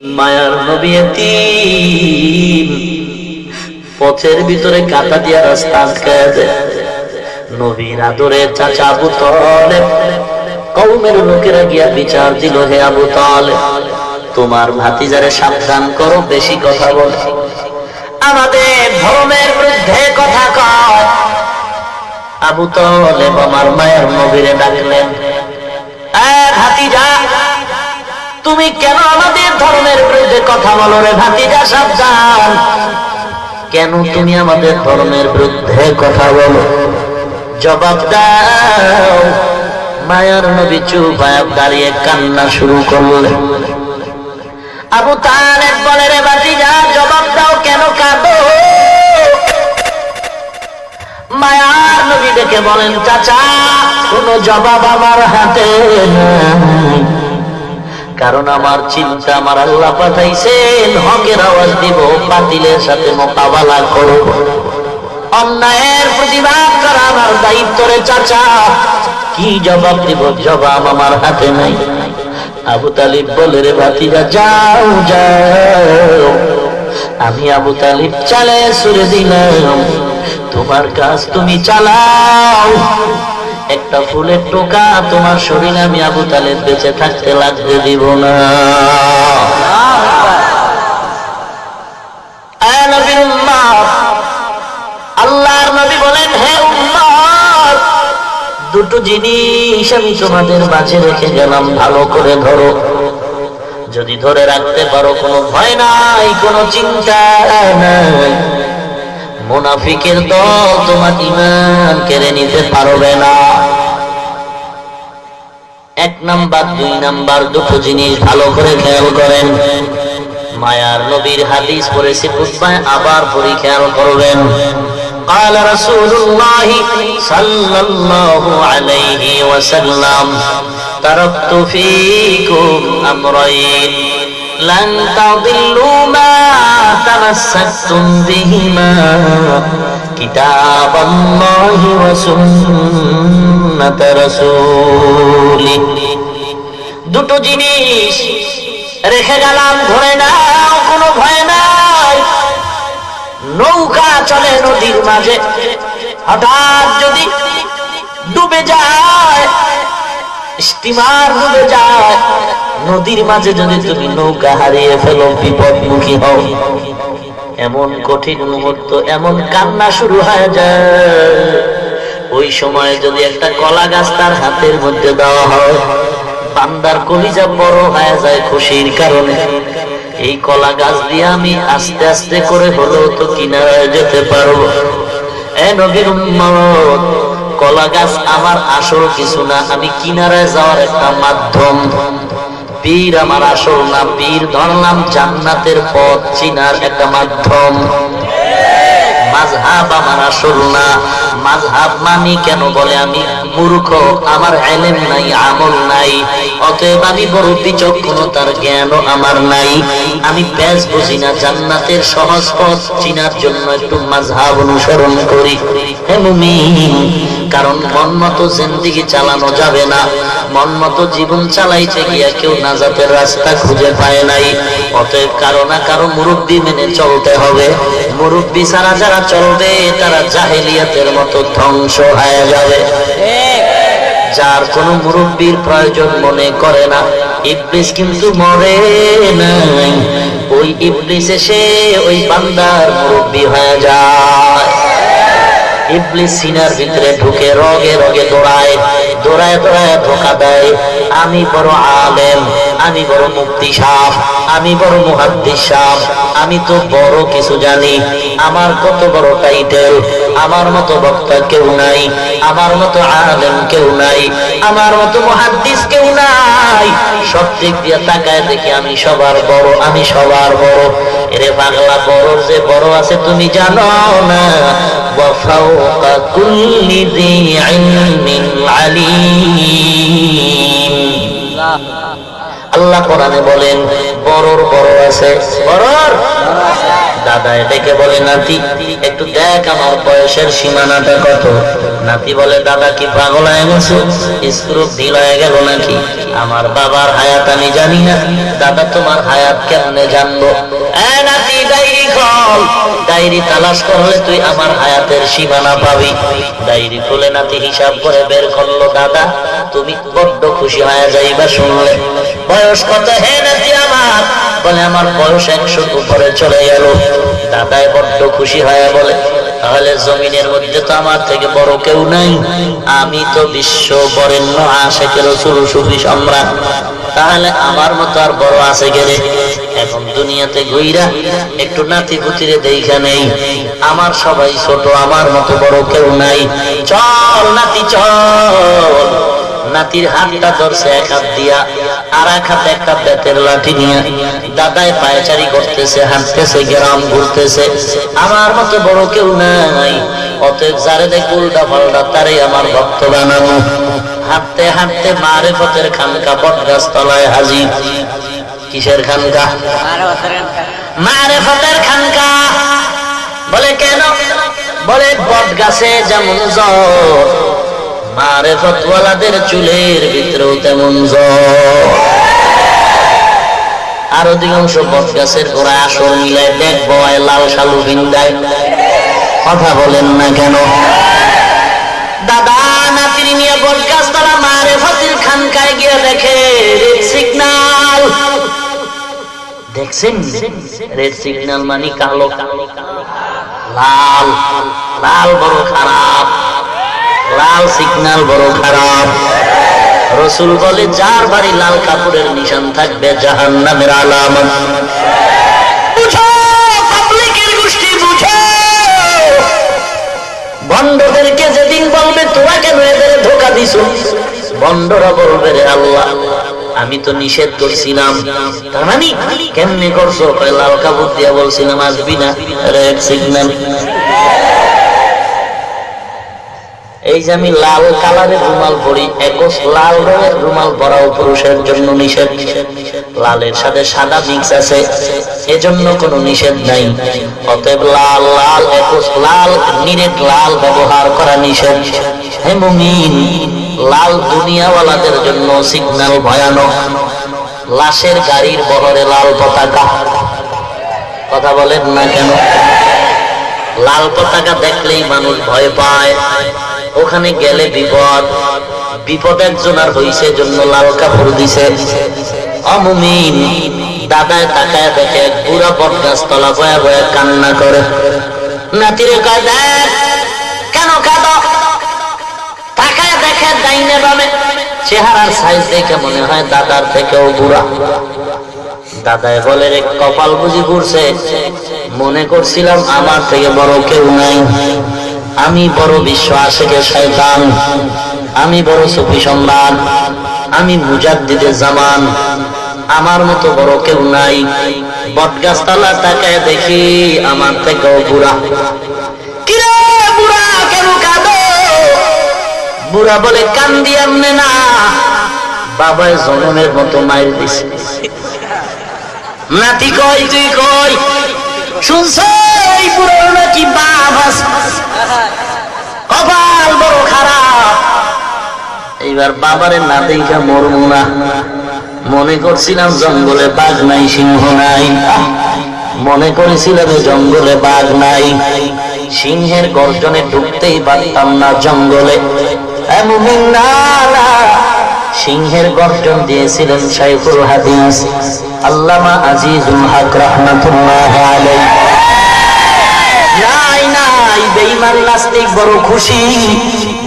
মায়ার নবী পথের ভিতরে কাটা দিয়া রাস্তা নবীর আদরে চাচা আবু তলে কৌমের লোকেরা গিয়া বিচার দিল, হে আবু তলে তোমার ভাতিজারে সাবধান করো, বেশি কথা বল। আমাদের ধর্মের বিরুদ্ধে কথা কয়। আবু তলে আমার মায়ের নবীরে ডাকলেন ভাতিজা তুমি কেন আমাদের ধর্মের বিরুদ্ধে কথা বলো রে ভাতিজা, সাবধান। কেন তুমি আমাদের ধর্মের বিরুদ্ধে কথা বলো? জবাব দাও। মায়ার নবী চুপ দাঁড়িয়ে কান্না শুরু করলে আবু তালেব বলে, রে ভাতিজা, জবাব দাও, কেন কাঁদো? মায়ার নবী দেখে বলেন, চাচা, কোনো জবাব আমার হাতে নাই। কারণ আমার চিন্তা আমার আল্লাহ পাঠাইছেন, হকের আওয়াজ দিব, বাতিলের সাথে মোকাবেলা করব। অন্যায়ের প্রতিবাদ করা আমার দায়িত্ব রে চাচা। কি জবাব দিব? জবাব আমার হাতে নাই। আবু তালিব বলে, রে ভাতিজা, যাও যাও। আমি আবু তালিব চালে সুরে দিলাম, তোমার কাজ তুমি চালাও। একটা ফুলের টোকা, তোমার শরীরে আমি আবু তালেব বেঁচে থাকতে লাগতে দিব না। দুটো জিনিস আমি তোমাদের মাঝে রেখে গেলাম, ভালো করে ধরো। যদি ধরে রাখতে পারো, কোনো ভয় নাই, কোনো চিন্তা নাই। মুনাফিকের দল তোমার ইমান কেড়ে নিতে পারবে না। নাম্বার দুই নাম্বার দুটো জিনিস ভালো করে খেয়াল করেন মায়ার নবীর হাদিস পড়েছে খুতবায় আবার পরি খেয়াল করবেন قال رسول الله صلى الله عليه وسلم تركت فيكم أمرين لن تضلوا ما تمسكتم بهما كتاب الله وسنة দুটো জিনিস রেখে গেলাম, ধরে নাও, কোনো ভয় নাই। নৌকা চলে নদীর মাঝে। হঠাৎ যদি ডুবে যায়, স্টিমার ডুবে যায়, নদীর মাঝে যদি তুমি নৌকা হারিয়ে ফেলো, বিপদমুখী হও। এমন কঠিন মুহূর্ত, এমন কান্না শুরু হয়ে যায়। ওই সময় যদি একটা কলা গাছ তার হাতের মধ্যে দেওয়া হয়, বান্দার কলিজা বড় হয়ে যায় খুশির কারণে। এই কলা গাছ দিয়ে আমি আস্তে আস্তে করে হলেও তো কিনারায় যেতে পারব। কলা গাছ আমার আসল কিছু না, আমি কিনারায় যাওয়ার একটা মাধ্যম। পীর আমার আসল না, পীর ধরলাম জান্নাতের পথ চিনার একটা মাধ্যম। মাঝহাব আমার আসল না মাঝহাব মানি কেন বলে আমি? মূর্খ, আমার এলেম নাই, আমল নাই। অতএব আমি বড় বিচক্ষণতার জ্ঞান আমার নাই। আমি প্যাস বুঝি না, জান্নাতের সহজ পথ চিনার জন্য একটু মাঝহাব অনুসরণ করি। হে মুমিন কারণ মন মতো জিন্দিগি চালানো যাবে না। মন মতো জীবন চালাইতে গিয়া কেউ নাজাতের রাস্তা খুঁজে পায় নাই। অতএব কারও না কারও মুরব্বী মেনে চলতে হবে। মুরব্বী ছাড়া যারা চলবে, তারা জাহেলিয়াতের মতো ধ্বংস হয়ে যাবে। যার কোনো মুরব্বীর প্রয়োজন মনে করে না। ইবলিস কিন্তু মরে নাই। ওই ইবলিস এসে ওই বান্দার মুরব্বী হয়ে যায়। ইবলিস ভিতরে ঢুকে রগে রগে দৌড়ায় দৌড়ায় দৌড়ায় ধোকা দেয়। আমি বড় আলেম, আমি বড় মুক্তি সাপ আমি বড় মুহাদ্দিস সাপ আমি তো বড় কিছু জানি। আমার কত বড় টাইটেল আমার মতো বক্তা কেউ নাই আমার মতো আলেম কেউ নাই আমার মতো মুহাদ্দিস কেউ নাই সব দিক দিয়ে তাকায় দেখি আমি সবার বড় আমি সবার বড় এরে পাগলা বড় যে বড় আছে তুমি জানো না وفوق كل ذي علم عليم আল্লাহ কোরআনে বলেন বড়র বড় আছে। বড়র দাদা এটাকে বলে, নাতি, একটু দেখ আমার বয়সের সীমানাটা কত। নাতি বলে, দাদা কি পাগল হয়ে গেছে? স্ক্রু ঢিল হয়ে গেল নাকি? আমার বাবার হায়াত আমি জানি না। দাদা, তোমার হায়াত কেমনে জানব? নাতি খোল ডায়েরি তালাশ করলে তুই আমার হায়াতের সীমানা পাবি। ডায়েরি খুলে নাতি হিসাব করে বের করল দাদা। তুমি বড্ড খুশি হয়ে যাইবা শুনলে। বয়স কত হে নাতি আমার? বলে আমার বয়স একশোর উপরে চলে গেল। দাদায় বড্ড খুশি হয়ে বলে, তাহলে জমিনের মধ্যে তো আমার থেকে বড় কেউ নাই। আমি তো বিশ্ব বরেণ্য আশেকের রসুল সুফি সম্রাট। তাহলে আমার মতো আর বড় আছে গেলে এখন দুনিয়াতে গইরা একটু নাতি পুতিরে দেখা নেই। আমার সবাই ছোট, আমার মতো বড় কেউ নাই। চল নাতি, চল। নাতির হাতটা ধরছে এক হাত দিয়া, আর এক হাতে একটা বেতের লাঠি নিয়ে। দাদায় পায়চারি করতেছে, হাঁটতেছে, গ্রাম ঘুরতেছে। আমার মতো বড় কেউ নাই। অতএব যারে দেখ উল্টা পাল্টা, তারে আমার ভক্ত বানানো হাঁটতে হাঁটতে মারে পথের খানকা বট গাছ তলায় হাজির। কিসের খানকা? মারে পথের খানকা। বলে কেন? বলে বট গাছে যেমন জ্বর মারে ফতওয়ালাদের চুলের ভিতরেও তেমন জ্বর। আর অধিকাংশ বট গাছের গোড়ায় আসর মিলায় দেখ বয় লাল সালু ভিন্দায় কথা বলেন না কেন? দাদা নাতিনি নিয়ে বট গাছ তারা মারে ফতির খানকায় গিয়ে দেখে সিগনাল দেখছেন? রেড সিগন্যাল মানে কালো। লাল। লাল বড় খারাপ। লাল সিগন্যাল বড় খারাপ। রসুল বলে, যার বাড়ি লাল কাপড়ের নিশান থাকবে জাহান নামের বুঝো বন্ডদেরকে যেদিন বলবে, তোরা কেন এদের ধোকা দিছ? বন্ডরা বলবে, রে আল্লাহ। আমি তো নিষেধ করছিলাম। তার মানে কেমনে করছ? লাল কাপড় দিয়া বলছিলাম আসবি না রেড সিগন্যাল এই যে আমি লাল কালারের রুমাল পরি একস লাল রঙের রুমাল পরাও পুরুষের জন্য নিষেধ। লালের সাথে সাদা মিক্স আছে, এজন্য কোনো নিষেধ নাই। অতএব লাল লাল একস লাল, নিরেট লাল ব্যবহার করা নিষেধ। হে মুমিন লাল দুনিয়াওয়ালাদের জন্য সিগন্যাল ভয়ানক। লাশের গাড়ির বহরে লাল পতাকা। কথা বলেন না কেন? লাল পতাকা দেখলেই মানুষ ভয় পায়। ওখানে গেলে বিপদ। বিপদ একজন আর হইছে জন্য লাল কাপড় দিছে। অমুমিন দাদায় তাকায় দেখে পুরা বট গাছ তলা বয়া বয়া কান্না করে। নাতিরে কয়, দেখ, কেন কাঁদ? দেখে ডাইনে বামে চেহারার সাইজ দেখে মনে হয় দাদার থেকেও বুড়া। দাদায় বলে, রে, কপাল বুঝি ঘুরছে। মনে করছিলাম আমার থেকে বড় কেউ নাই। আমি বড় বিশ্ব আশেকে শয়তান। আমি বড় সুফি সম্রাট। আমি মুজাদ্দিদে জামান। আমার মতো বড় কেউ নাই। বটগাছ তলা তাকায় দেখি আমার থেকেও বুড়া। বুড়া বলে, কান্দি আমনে না। বাবায় জনমের মতো মাইর দিছে। নাতি কই তুই কই? শুনছ এই বুড়ো নাকি আছে। কপাল বড় খারাপ। এইবার বাবারে না দেখা মরমু না। মনে করছিলাম জঙ্গলে বাঘ নাই, সিংহ নাই। মনে করেছিলাম জঙ্গলে বাঘ নাই। সিংহের গর্জনে ঢুকতেই পারতাম না জঙ্গলে। সিংহের গর্জন দিয়েছিলেন শাইখুল হাদিস। আল্লামা আজিজুল হক রহমাতুল্লাহ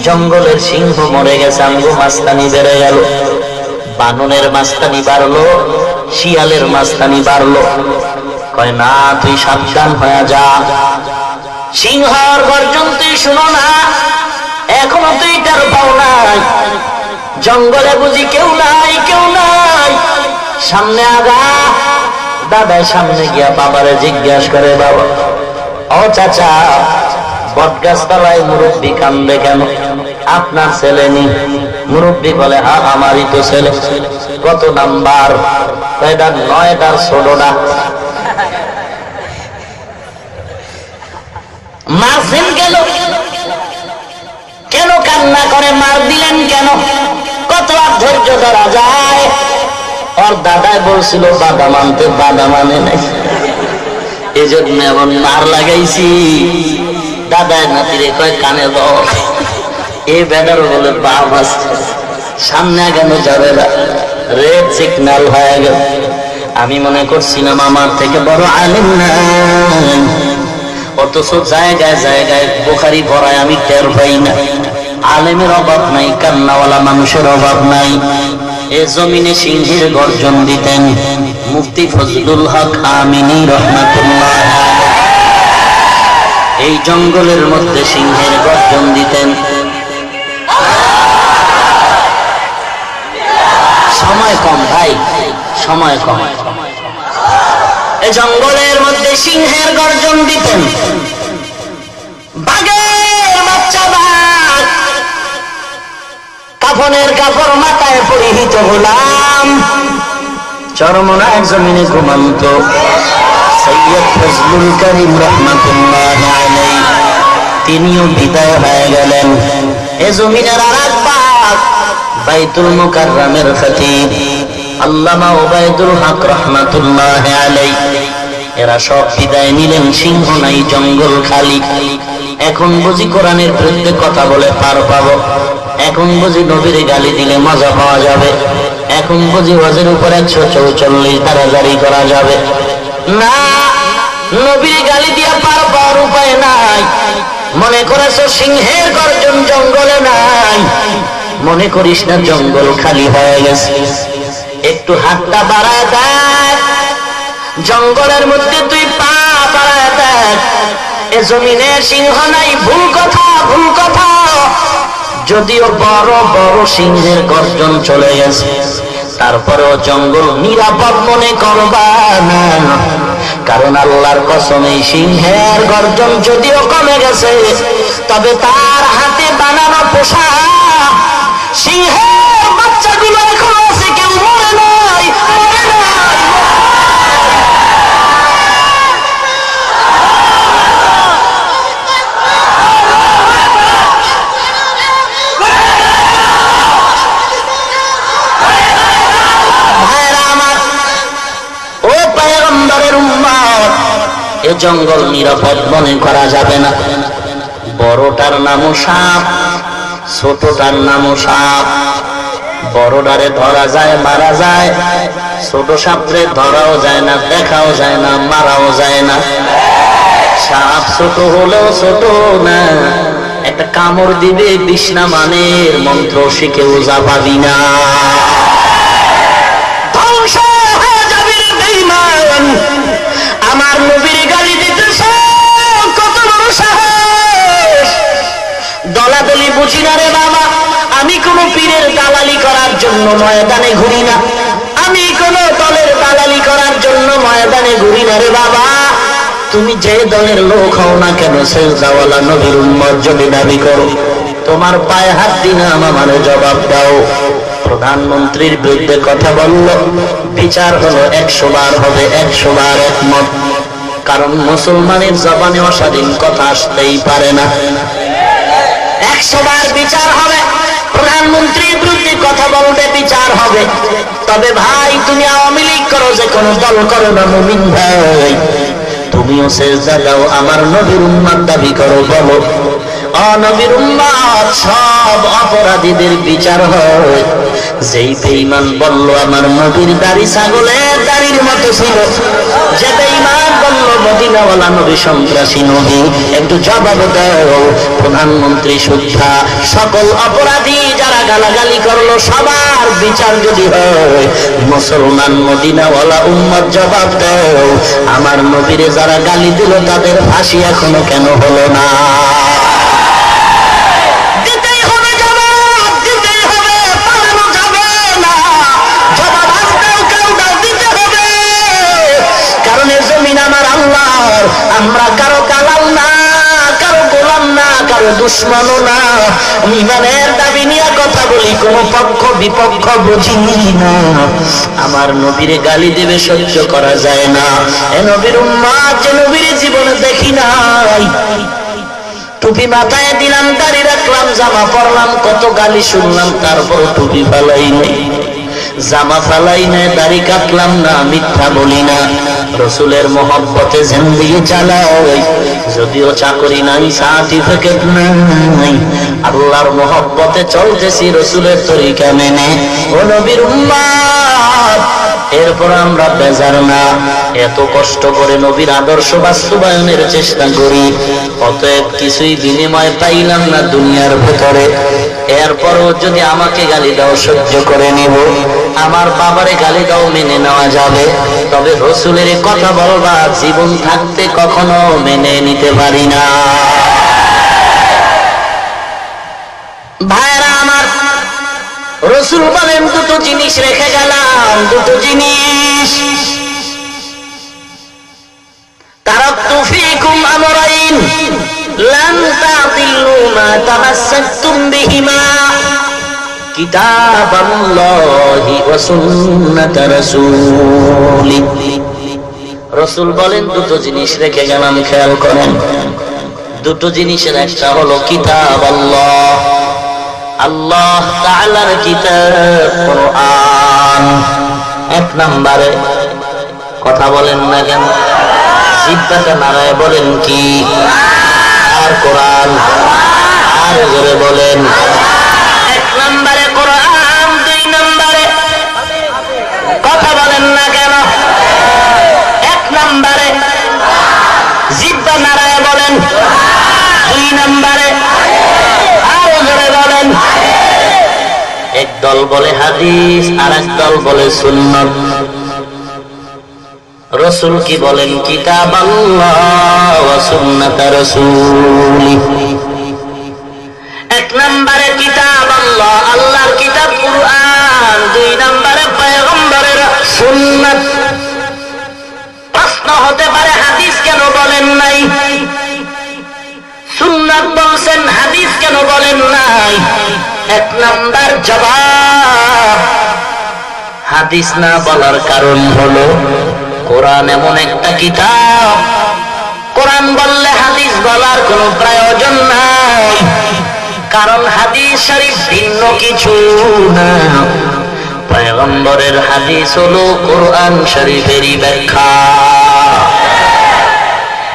জঙ্গলের সিংহ মরে গেছে মাস্তানি বেড়ে গেল। বাননের মাস্তানি বাড়লো, শিয়ালের মাস্তানি বাড়লো। কয়, না, তুই সাবধান হয়ে যা। সিংহর গর্জন তুই শুনো না। তুই পাও নাই জঙ্গলে বুঝি কেউ নাই কেউ নাই। সামনে আগা, দাদার সামনে গিয়া বাবারে জিজ্ঞাসা করে, বাবা, ও চাচা বটগাছ তলায় মুরব্বী কান্দে কেন? আপনার ছেলে নি মুরব্বী বলে, হা, আমারই তো ছেলে। কত নাম্বার? এটা নয়টার ষোলোটা। মারছেন কেন কেন কান্না করে মার দিলেন কেন? কত ধৈর্য ধরা যায়? ওর দাদায় বলছিল বাবা মানতে বাবা মানে নাই। এই জন্য এমন মার লাগাইছি। দাদায় নাতিরে কয়, কানে দাও এ বেদার বলে, বাপ আছে। সামনে কেন যাবে না। রেড সিগন্যাল হয়ে গেল। আমি মনে করছিলাম আমার থেকে বড় আলিম নাই অথচ জায়গায় জায়গায় বোখারি ভরায় আমি টের পাই না। আলেমের অভাব নাই, কান্নাওয়ালা মানুষের অভাব নাই। এ জমিনে সিংহের গর্জন দিতেন মুফতি ফজলুল হক আমিনী রহমাতুল্লাহ। এই জঙ্গলের মধ্যে সিংহের গর্জন দিতেন। সময় কম ভাই, সময় কম। এ জঙ্গলের মধ্যে সিংহের গর্জন দিতেন। বাঘের কাফনের কাপড় মাথায় পরিহিত হলাম। চরমনায় জমিনে ঘুমান্ত। সৈয়দ ফজলুল করিম রহমাতুল্লাহ তিনিও বিদায় হয়ে গেলেন। এ জমিনের বাইতুল মুকাররামের খতিব। আল্লামা ওবায়দুল হক রহমাতুল্লাহ আলাই এরা সব বিদায় নিলেন সিংহ নাই, জঙ্গল খালি। এখন বুঝি কোরআনের বিরুদ্ধে কথা বলে পার পাবো। এখন বুঝি নবীর গালি দিলে মজা পাওয়া যাবে। এখন বুঝি ওয়াজের উপর একশো চৌচল্লিশ দ্বারা জারি করা যাবে। না, নবীর গালি দিয়ে পার পাওয়ার উপায় নাই। মনে করেছ সিংহের গর্জন জঙ্গলে নাই। মনে করিস না জঙ্গল খালি হয়ে গেছে। একটু হাতটা বাড়ায় দেখ। জঙ্গলের মধ্যে তুই পা বাড়ায় দেখ। এ জমিনে সিংহ নাই, ভুল কথা ভুল কথা। যদিও বড় বড় সিংহের গর্জন চলে গেছে, তারপরেও জঙ্গল নিরাপদ মনে করবা না। কারণ আল্লাহর কসম, এই সিংহের গর্জন যদিও কমে গেছে, তবে তার হাতে বানানো পোশাক সিংহের জঙ্গল নিরাপদ মনে করা যাবে না। বড়টার নামও সাপ, ছোটটার নামও সাপ। বড়টারে ধরা যায়, মারা যায়। ছোট সাপরে ধরাও যায় না, দেখাও যায় না, মারাও যায় না। সাপ ছোট হলেও ছোট না। একটা কামড় দিবে বিষ্ণা মানের মন্ত্র শিখে ওজা পাবি না। আমার নবীর বুঝি না রে বাবা, আমি কোন পীরের দালালি করার জন্য ময়দানে ঘুরি না। আমি কোন দলের দালালি করার জন্য ময়দানে ঘুরি না রে বাবা। তুমি যে দলের লোক হও না কেন সেজদাওয়ালা নবীর উম্মত যদি দাবি করো, তোমার পায়ে হাত দিনা আমার জবাব দাও। প্রধানমন্ত্রীর বিরুদ্ধে কথা বলল, বিচার হলো একশো বার হবে, একশো বার একমত। কারণ মুসলমানের জবানে অস্বাধীন কথা আসতেই পারে না। একশো বিচার হবে, প্রধানমন্ত্রীর বিরুদ্ধে কথা বলবে, বিচার হবে। তবে ভাই, তুমি আওয়ামী লীগ করো, যে কোন দল করো না, মুমিন ভাই। তুমিও সেজদা দাও, আমার নবীর উম্মাদ দাবি করো, বলো। অনবীর উম্মাদ, সব অপরাধীদের বিচার হয়। যেই বেঈমান বলল, আমার নবীর দাড়ি ছাগলের দাড়ির মতো ছিল। যে বেঈমান বলল, মদিনাওয়ালা নবী সন্ত্রাসী নবী, একটু জবাব দাও। প্রধানমন্ত্রী সুদ্ধা সকল অপরাধী যারা গালাগালি করল, সবার বিচার যদি হয়, মুসলমান মদিনাওয়ালা উম্মত জবাব দাও। আমার নবীরে যারা গালি দিল, তাদের ফাঁসি এখনও কেন হলো না? দুশ্মনও না। ইমানের দাবি নিয়ে কথা বলি, কোন পক্ষ বিপক্ষ বুঝি না। আমার নবীরে গালি দেবে সহ্য করা যায় না। এ নবীর উম্মাদ যে নবীর জীবনে দেখি নাই। টুপি মাথায় দিলাম, দাড়ি রাখলাম, জামা পরলাম, কত গালি শুনলাম তারপর টুপি ফালাই নেই। জামা ফালাই নেই, দাড়ি কাটলাম না, মিথ্যা বলি না। রসুলের মহব্বতে জিন্দিগি চালাও। যদিও চাকরি নাই, সার্টিফিকেট নাই, আল্লাহর মহব্বতে চলতেছি রসুলের তরিকা মেনে। ও নবীর উম্মাদ এরপর আমরা বেজার না। এত কষ্ট করে নবীর আদর্শ বাস্তবায়নের চেষ্টা করি, অতএব কিছুই বিনিময় পাইলাম না দুনিয়ার ভেতরে। এরপরও যদি আমাকে গালি দাও সহ্য করে নিব, আমার বাবারে গালি দাও মেনে নেওয়া যাবে। তবে রসুলের কথা বলবা জীবন থাকতে কখনো মেনে নিতে পারি না। রসুল বলেন, দুটো জিনিস রেখে গেলাম, দুটো জিনিস। তারাক্তু ফীকুম আমরাইন রসুল বলেন, দুটো জিনিস রেখে গেলাম, খেয়াল করেন। দুটো জিনিসের একটা হলো কিতাব আল্লাহ। আল্লাহ তাআলার কিতাব, কোরআন। এক নম্বরে কথা বলেন না কেন? জিব্বাটা নারায় বলেন কি? আর কোরআন। আর জোরে বলেন। এক নম্বরে কোরআন, দুই নম্বরে কথা বলেন না কেন? এক নম্বরে জিব্বা নারায় বলেন। দুই নম্বরে বলেন। এক দল বলে হাদিস আর এক দল বলে সুন্নত। রসুল কি বলেন? কিতাব এক নম্বরে কিতাব আল্লাহ, আল্লাহর কিতাব দুই নম্বরে বলছেন হাদিস কেন বলেন নাই? এক নাম্বার জবাব। হাদিস না বলার কারণ হলো, কোরআন এমন একটা কিতাব। কোরআন বললে হাদিস বলার কোনো প্রয়োজন নাই। কারণ হাদিস শরীফ ভিন্ন কিছু না। পয়গম্বরের হাদিস হলো কোরআন শরীফেরই ব্যাখ্যা।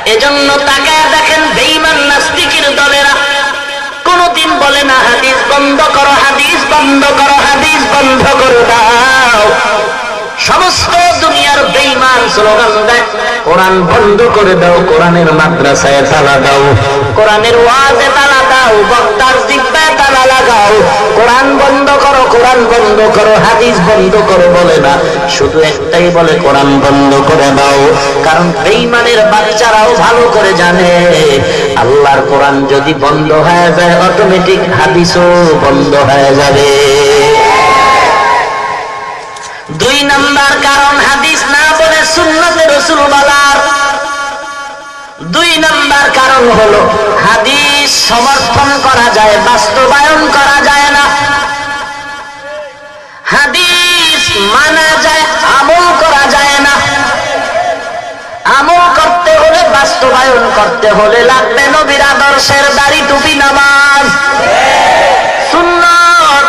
এজন্য তাকে দেখেন কোনদিন বলে না হাদিস বন্ধ করো হাদিস বন্ধ করো হাদিস বন্ধ করে দাও সমস্ত দুনিয়ার বেঈমান স্লোগান দেয়, কোরআন বন্ধ করে দাও, কোরআনের মাদ্রাসায় তালা দাও। কোরআনের ওয়াজে তালা দাও, বক্তার জিব্বায় তালা লাগাও। কোরআন বন্ধ করো, কোরআন বন্ধ করো, হাদিস বন্ধ করো বলে না, শুধু একটাই বলে, কোরআন বন্ধ করে দাও। কারণ বেঈমানের বাচ্চারাও ভালো করে জানে, আল্লাহর কোরআন যদি বন্ধ হয়ে যায়, অটোমেটিক হাদিসও বন্ধ হয়ে যাবে। দুই নাম্বার কারণ হাদিস না বলে সুন্নতে রসুল বলার। দুই নাম্বার কারণ হলো হাদিস সমর্থন করা যায়, বাস্তবায়ন করা যায় না। হাদিস মানা যায়, আমল করা যায় না। আমল করতে হলে বাস্তবায়ন করতে হলে লাগবে নবীর আদর্শের দাড়ি টুপি নামাজ সুন্নত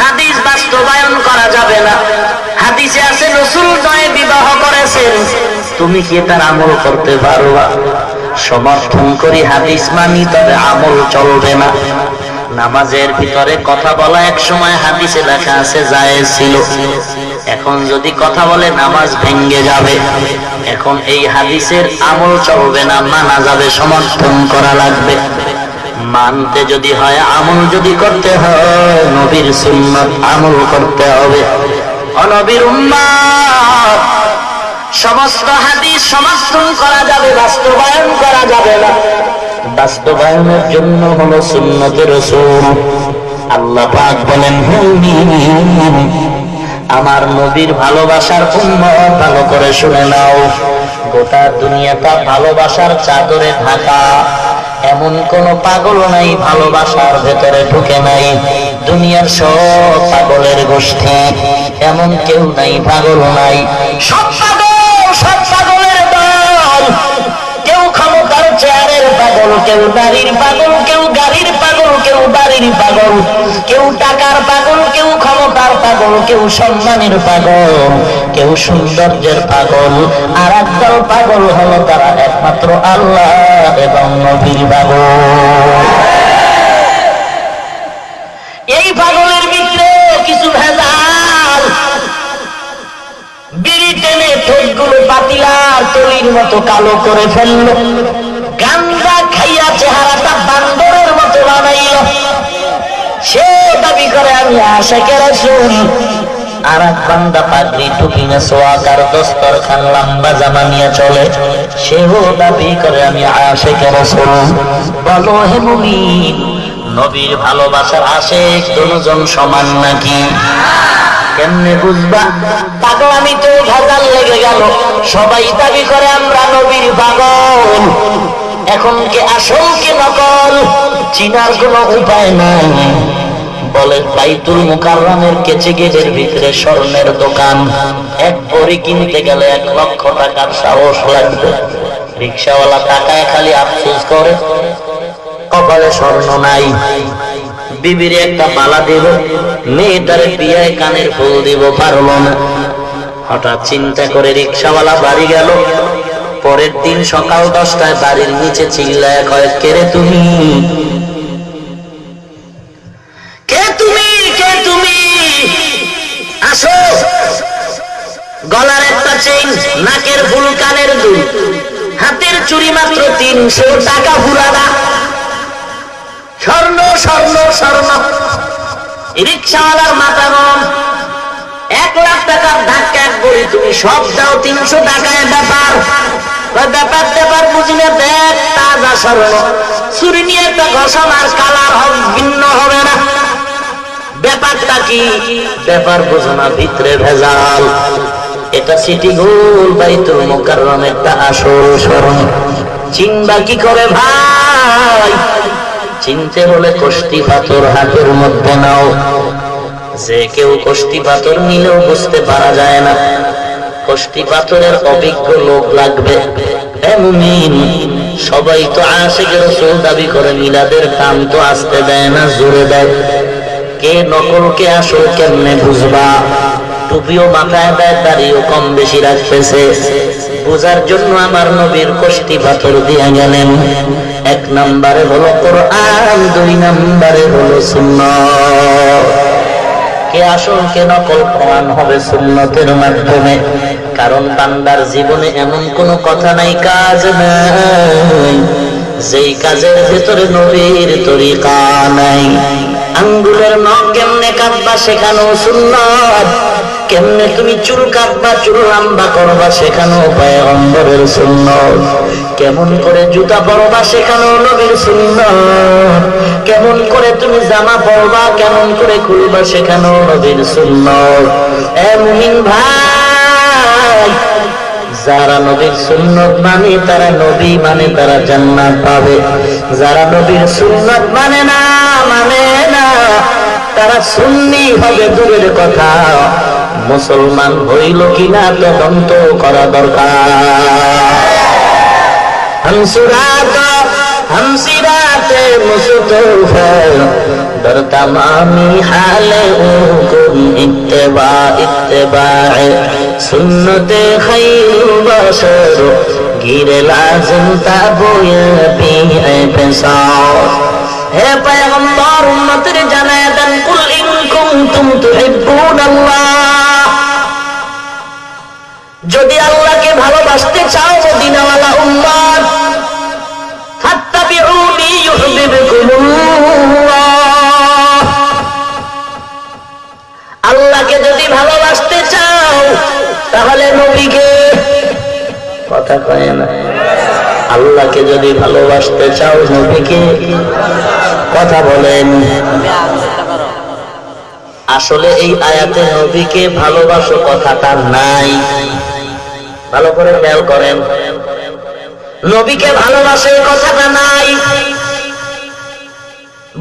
হাদিস বাস্তবায়ন করা যাবে না হাদিসে আছে রসুল নয় করেছেন তুমি কি তার আমল করতে পারবা সমর্থন করি হাদিস মানি, তবে আমল চলবে না। নামাজের ভিতরে কথা বলা এক সময় হাদিসে লেখা আছে, জায়েজ ছিল। এখন যদি কথা বলে, নামাজ ভেঙ্গে যাবে। এখন এই হাদিসের আমল চলবে না, মানা যাবে, সমর্থন করা লাগবে। মানতে যদি হয়, আমল যদি করতে হয়, নবীর সুন্নত আমল করতে হবে। অনবীর উম্মাদ সমস্ত হাদিস সমর্থন করা যাবে, বাস্তবায়ন করা যাবে না। বাস্তবায়নের জন্য হলো সুন্নতের রসুল। আল্লাহ পাক বলেন আমার নবীর ভালোবাসার উম্মত ভালো করে শুনে নাও। গোটা দুনিয়াটা ভালোবাসার চাদরে ঢাকা। এমন কোন পাগল নাই, ভালোবাসার ভেতরে ঢুকে নাই। দুনিয়ার সব পাগলের গোষ্ঠী, এমন কেউ নাই, পাগল নাই। সব পাগল, কেউ চেয়ারের পাগল, কেউ গাড়ির পাগল, কেউ বাড়ির পাগল, কেউ টাকার পাগল, কেউ ক্ষমতার পাগল, কেউ সম্মানের পাগল, কেউ সৌন্দর্যের পাগল। আর একদল পাগল হলো তারা একমাত্র আল্লাহ এবং নবীর পাগল। এই পাগলের ভিতরে কিছু ভেজাল। বিড়ি টেনে ঠোঁটগুলো পাতিলার তলির মতো কালো করে ফেলল। চেহারাটা বান্দরের মতো বানাইল। সে দাবি করে, আমি আশেকের রাসূল আর এক বান্দা নিয়ে চলে। দাবি করে, আমি নবীর ভালোবাসার সমান নাকি? বুঝবা? পাগলামি তো ভেজাল লেগে গেল। সবাই দাবি করে, আমরা নবীর পাগল। এখন কে আসল কে নকল, চিনার কোনো উপায় নাই। বলে বাইতুল মুকাররমের কেচে গেটের ভিতরে স্বর্ণের দোকান। এক ভরি কিনতে গেলে এক লক্ষ টাকার সাহস লাগবে। রিক্সাওয়ালা টাকায় খালি আফসোস করে। কপালে স্বর্ণ নাই। বিবির একটা পালা দিব, মেয়েটারে বিয়ায় কানের ফুল দিব পারল না। হঠাৎ চিন্তা করে রিক্সাওয়ালা বাড়ি গেল। পরের দিন সকাল দশটায় বাড়ির নিচে চিল্লায় কয় কেরে তুমি? কে তুমি? কে তুমি? আসো। গলার একটা চেইন, নাকের ফুল কানের দুল। হাতের চুরি মাত্র তিনশো টাকা ফুরানা স্বর্ণ স্বর্ণ স্বর্ণ। রিক্সাওয়ালার মাথা গরম। এক লাখ টাকার ধাক্কা এক বলি তুমি। সব দাও তিনশো টাকায় ব্যাপার। ব্যাপার ব্যাপার বুঝি না দেখ, তাজা স্বর্ণ। চুরি নিয়ে একটা ঘষণ আর কালার হবে ভিন্ন হবে না। ব্যাপারটা কি? ব্যাপার বোঝো না ভিতরে ভেজাল। এটা সিটি গোল বাইতুল মোকাররম একটা আসল স্মরণ চিনবা কি করে ভাই? চিনতে হলে কষ্টি পাথর হাতের মধ্যে নাও। যে কেউ কষ্টি পাথর নিলেও বুঝতে পারা যায় না। কষ্টি পাথরের অভিজ্ঞ লোক লাগবে। সবাই তো আশেকের রসুল দাবি করে, মিলাদের কাম তো আসতে দেয় না, জোরে দেয়। কে নকল, কে আসল কেমনে বুঝবা? টুপিও মাথায় দেয়, দাড়িও কম বেশি রাখতেছে। বোঝার জন্য আমার নবীর কষ্টি পাথর দিয়ে গেলেন। এক নম্বরে হলো কোরআন, দুই নম্বরে হলো সুন্নাত। কে আসল, কে নকল, প্রমাণ হবে সুন্নতের মাধ্যমে। কারণ বান্দার জীবনে এমন কোনো কথা নাই, কাজ নাই। যেই কাজের ভেতরে নবীর তরিকা নাই। আঙ্গুলের নখ কেমনে কাটবা শেখানো সুন্নত। কেমনে তুমি চুল কাটবা, চুল লম্বা করবা শেখানো পায় অম্বরের সুন্নত। কেমন করে জুতা পরবা শেখানো নবীর সুন্নত। কেমন করে তুমি জামা পরবা, কেমন করে খুলবা শেখানো নবীর সুন্নত। এ মুমিন ভাই! যারা নবীর সুন্নত মানে তারা নবী মানে তারা জান্নাত পাবে। যারা নবীর সুন্নত মানে না মানে না, তারা সুন্নি হবে দূরের কথা। মুসলমান হইল কিনা তদন্ত করা দরকার। से मुस्तफा बरतमामी हाल उनकुम इत्तबा इत्तबा सुन्नत खैर बसर गिर लाजम ताबोया पी है पैसाओ हे पैगंबर उम्मत रे जनाया दन कुल इन कुंतुम तुहिब्बुन अल्लाह যদি আল্লাহকে ভালোবাসতে চাও মদিনাওয়ালা উম্মাহ তাহলে নবীকে কথা কয় না। আল্লাহকে যদি ভালোবাসতে চাও নবীকে কথা বলেন। আসলে এই আয়াতে নবীকে ভালোবাসো কথাটা নাই। ভালো করে খেয়াল করেন। নবীকে ভালোবাসে কথাটা নাই।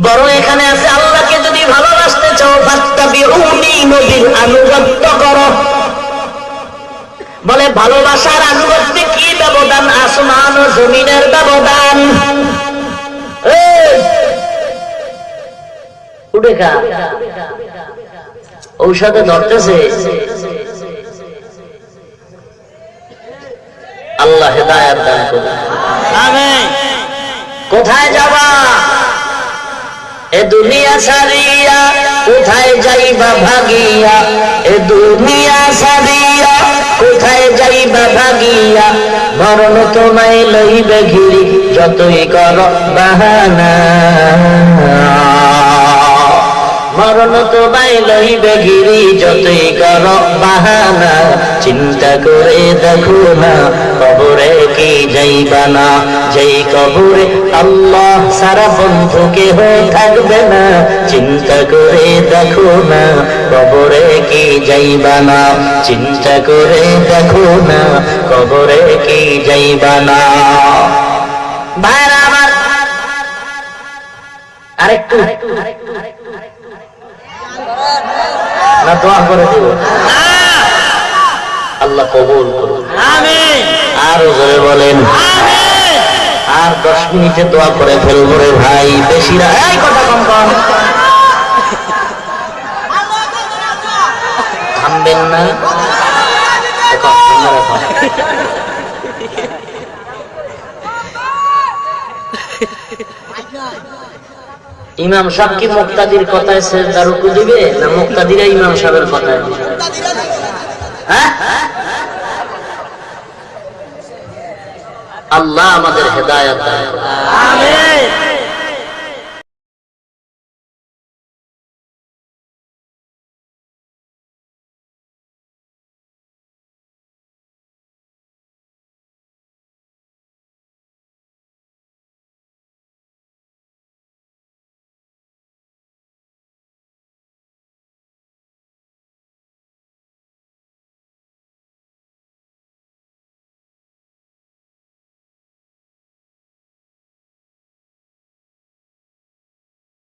বরং এখানে আছে, আল্লাহকে যদি ভালোবাসতে চাও নবীর আনুগত্য করো। বলে ভালোবাসার আনুগত্যে কি ব্যবধান? আসমান ও জমিনের ব্যবধান। উঠে খা। ঔষধে ধরতেছে। আল্লাহ হেদায়াত দান কোথায় যাবা? এ দুনিয়া সারিয়া কোথায় যাইবা ভাগিয়া? এ দুনিয়া সারিয়া কোথায় যাইবা ভাগিয়া? মরণ তোমায় লইবে ঘিরি যতই কর বাহানা। মরণ তোমায় লইবে গিরি যতই কর বাহানা, চিন্তা করে দেখো না, কবরে কি যাইবা না? যেই কবরে আল্লাহ সারা বন্ধু কেহ থাকবে না, চিন্তা করে দেখো না, কবরে কি যাইবা না? চিন্তা করে দেখো না, কবরে কি যাইবা না? আমার আরেকটু না দোয়া করে দিব। আল্লাহ কবুল করুন আরও জোরে বলেন। আর দশ মিনিটে দোয়া করে ফেলব রে ভাই বেশি না। এই কথা কম কম। থামবেন না। রাখো। ইমাম সাহেব কি মুক্তাদির কথায় সেজদা রুকু দিবে না মুক্তাদিরা ইমাম সাহেবের কথায়? হ্যাঁ আল্লাহ আমাদের হেদায়ত করুন।